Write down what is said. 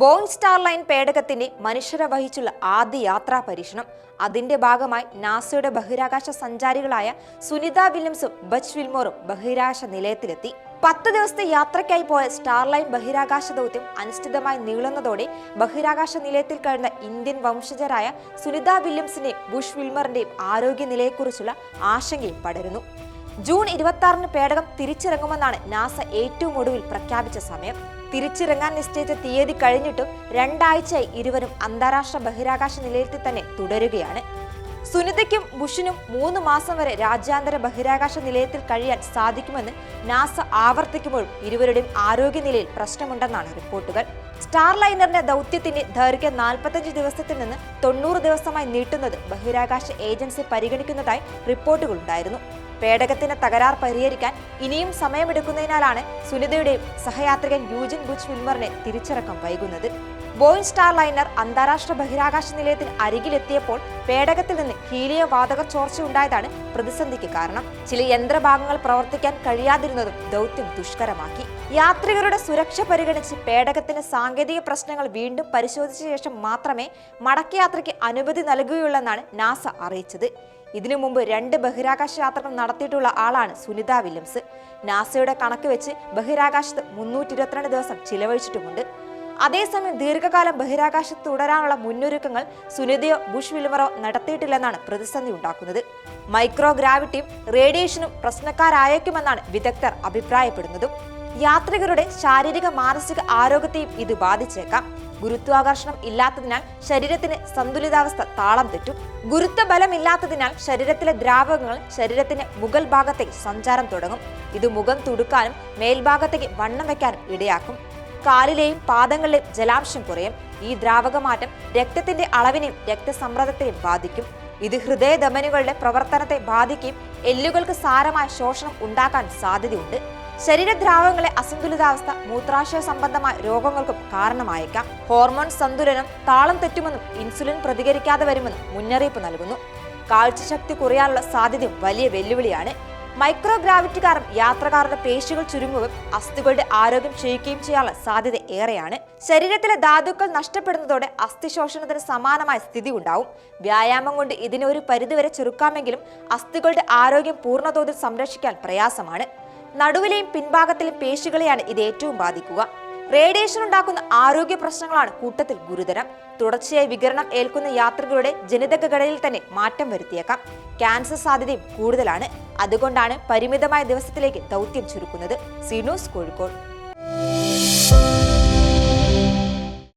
Boeing Starline പേടകത്തിന്റെ മനുഷ്യരെ വഹിച്ചുള്ള ആദ്യ യാത്രാ പരീക്ഷണം. അതിന്റെ ഭാഗമായി നാസയുടെ ബഹിരാകാശ സഞ്ചാരികളായ സുനിത വില്യംസും ബച്ച് വിൽമോറും ബഹിരാകാശ നിലയത്തിലെത്തി. പത്ത് ദിവസത്തെ യാത്രയ്ക്കായി പോയ സ്റ്റാർലൈൻ ബഹിരാകാശ ദൗത്യം അനിശ്ചിതമായി നീളുന്നതോടെ ബഹിരാകാശ നിലയത്തിൽ കഴിഞ്ഞ ഇന്ത്യൻ വംശജരായ സുനിത വില്യംസിന്റെയും ബുഷ് വിൽമറിന്റെയും ആരോഗ്യനിലയെക്കുറിച്ചുള്ള ആശങ്കയും പടരുന്നു. ജൂൺ ഇരുപത്തി ആറിന് പേടകം തിരിച്ചിറങ്ങുമെന്നാണ് നാസ ഏറ്റവും ഒടുവിൽ പ്രഖ്യാപിച്ച സമയം. തിരിച്ചിറങ്ങാൻ നിശ്ചയിച്ച തീയതി കഴിഞ്ഞിട്ടും രണ്ടാഴ്ചയായി ഇരുവരും അന്താരാഷ്ട്ര ബഹിരാകാശ നിലയത്തിൽ തന്നെ തുടരുകയാണ്. സുനിതയ്ക്കും ബുഷിനും മൂന്ന് മാസം വരെ രാജ്യാന്തര ബഹിരാകാശ നിലയത്തിൽ കഴിയാൻ സാധിക്കുമെന്ന് നാസ ആവർത്തിക്കുമ്പോഴും ഇരുവരുടെയും ആരോഗ്യനിലയിൽ പ്രശ്നമുണ്ടെന്നാണ് റിപ്പോർട്ടുകൾ. സ്റ്റാർലൈനറിന്റെ ദൗത്യത്തിന്റെ ദൈർഘ്യം നാൽപ്പത്തഞ്ച് ദിവസത്തിൽ നിന്ന് തൊണ്ണൂറ് ദിവസമായി നീട്ടുന്നത് ബഹിരാകാശ ഏജൻസി പരിഗണിക്കുന്നതായി റിപ്പോർട്ടുകളുണ്ടായിരുന്നു. പേടകത്തിന്റെ തകരാർ പരിഹരിക്കാൻ ഇനിയും സമയമെടുക്കുന്നതിനാലാണ് സുനിതയുടെയും സഹയാത്രികൻ യൂജിൻ ബുച്ച് വിൽമറിനെ തിരിച്ചിറക്കം വൈകുന്നത്. ബോയിങ് സ്റ്റാർ ലൈനർ അന്താരാഷ്ട്ര ബഹിരാകാശ നിലയത്തിന് അരികിലെത്തിയപ്പോൾ പേടകത്തിൽ നിന്ന് ഹീലിയ വാതക ചോർച്ച ചോർച്ചയുണ്ടായതാണ് പ്രതിസന്ധിക്ക് കാരണം. ചില യന്ത്രഭാഗങ്ങൾ പ്രവർത്തിക്കാൻ കഴിയാതിരുന്നതും ദൗത്യം ദുഷ്കരമാക്കി. യാത്രികരുടെ സുരക്ഷ പരിഗണിച്ച് പേടകത്തിന് സാങ്കേതിക പ്രശ്നങ്ങൾ വീണ്ടും പരിശോധിച്ച ശേഷം മാത്രമേ മടക്കയാത്രയ്ക്ക് അനുമതി നൽകുകയുള്ളെന്നാണ് നാസ അറിയിച്ചത്. ഇതിനു മുമ്പ് രണ്ട് ബഹിരാകാശ യാത്രകൾ നടത്തിയിട്ടുള്ള ആളാണ് സുനിത വില്യംസ്. നാസയുടെ കണക്ക് വെച്ച് ബഹിരാകാശത്ത് മുന്നൂറ്റി ദിവസം ചിലവഴിച്ചിട്ടുമുണ്ട്. അതേസമയം ദീർഘകാലം ബഹിരാകാശത്ത് തുടരാനുള്ള മുന്നൊരുക്കങ്ങൾ സുനിതയോ ബുഷ് വിൽമറോ നടത്തിയിട്ടില്ലെന്നാണ് പ്രതിസന്ധി ഉണ്ടാക്കുന്നത്. മൈക്രോ ഗ്രാവിറ്റിയും റേഡിയേഷനും പ്രശ്നക്കാരായേക്കുമെന്നാണ് വിദഗ്ധർ അഭിപ്രായപ്പെടുന്നതും. യാത്രികരുടെ ശാരീരിക മാനസിക ആരോഗ്യത്തെയും ഇത് ബാധിച്ചേക്കാം. ഗുരുത്വാകർഷണം ഇല്ലാത്തതിനാൽ ശരീരത്തിന് സന്തുലിതാവസ്ഥ താളം തെറ്റും. ഗുരുത്വബലമില്ലാത്തതിനാൽ ശരീരത്തിലെ ദ്രാവകങ്ങൾ ശരീരത്തിന്റെ മുകൾ ഭാഗത്തേക്ക് സഞ്ചാരം തുടങ്ങും. ഇത് മുഖം തുടുക്കാനും മേൽഭാഗത്തേക്ക് വണ്ണം വയ്ക്കാനും ഇടയാക്കും. കാലിലെയും പാദങ്ങളിലെയും ജലാംശം കുറയും. ഈ ദ്രാവകമാറ്റം രക്തത്തിന്റെ അളവിനെയും രക്തസമ്മർദ്ദത്തെയും ബാധിക്കും. ഇത് ഹൃദയധമനികളുടെ പ്രവർത്തനത്തെ ബാധിക്കുകയും എല്ലുകൾക്ക് സാരമായ ശോഷണം ഉണ്ടാക്കാൻ സാധ്യതയുണ്ട്. ശരീരദ്രാവകങ്ങളെ അസന്തുലിതാവസ്ഥ മൂത്രാശയ സംബന്ധമായ രോഗങ്ങൾക്കും കാരണമായേക്കാം. ഹോർമോൺ സന്തുലനം താളം തെറ്റുമെന്നും ഇൻസുലിൻ പ്രതികരിക്കാതെ വരുമെന്നും മുന്നറിയിപ്പ് നൽകുന്നു. കാഴ്ചശക്തി കുറയാനുള്ള സാധ്യതയും വലിയ വെല്ലുവിളിയാണ്. മൈക്രോ ഗ്രാവിറ്റി കാരണം യാത്രക്കാരുടെ പേശികൾ ചുരുങ്ങുകയും അസ്ഥികളുടെ ആരോഗ്യം ക്ഷയിക്കുകയും ചെയ്യാനുള്ള സാധ്യത ഏറെയാണ്. ശരീരത്തിലെ ധാതുക്കൾ നഷ്ടപ്പെടുന്നതോടെ അസ്ഥിശോഷണത്തിന് സമാനമായ സ്ഥിതി ഉണ്ടാവും. വ്യായാമം കൊണ്ട് ഇതിനെ ഒരു പരിധിവരെ ചെറുക്കാമെങ്കിലും അസ്ഥികളുടെ ആരോഗ്യം പൂർണതോതിൽ സംരക്ഷിക്കാൻ പ്രയാസമാണ്. നടുവിലെയും പിൻഭാഗത്തിലെയും പേശികളെയാണ് ഇത് ഏറ്റവും ബാധിക്കുക. റേഡിയേഷൻ ഉണ്ടാക്കുന്ന ആരോഗ്യ പ്രശ്നങ്ങളാണ് കൂട്ടത്തിൽ ഗുരുതരം. തുടർച്ചയായി വികിരണം ഏൽക്കുന്ന യാത്രികരുടെ ജനിതക ഘടനയിൽ തന്നെ മാറ്റം വരുത്തിയേക്കാം. ക്യാൻസർ സാധ്യതയും കൂടുതലാണ്. അതുകൊണ്ടാണ് പരിമിതമായ ദിവസത്തിലേക്ക് ദൗത്യം ചുരുക്കുന്നത്. സിനൂസ് കോഴിക്കോട്.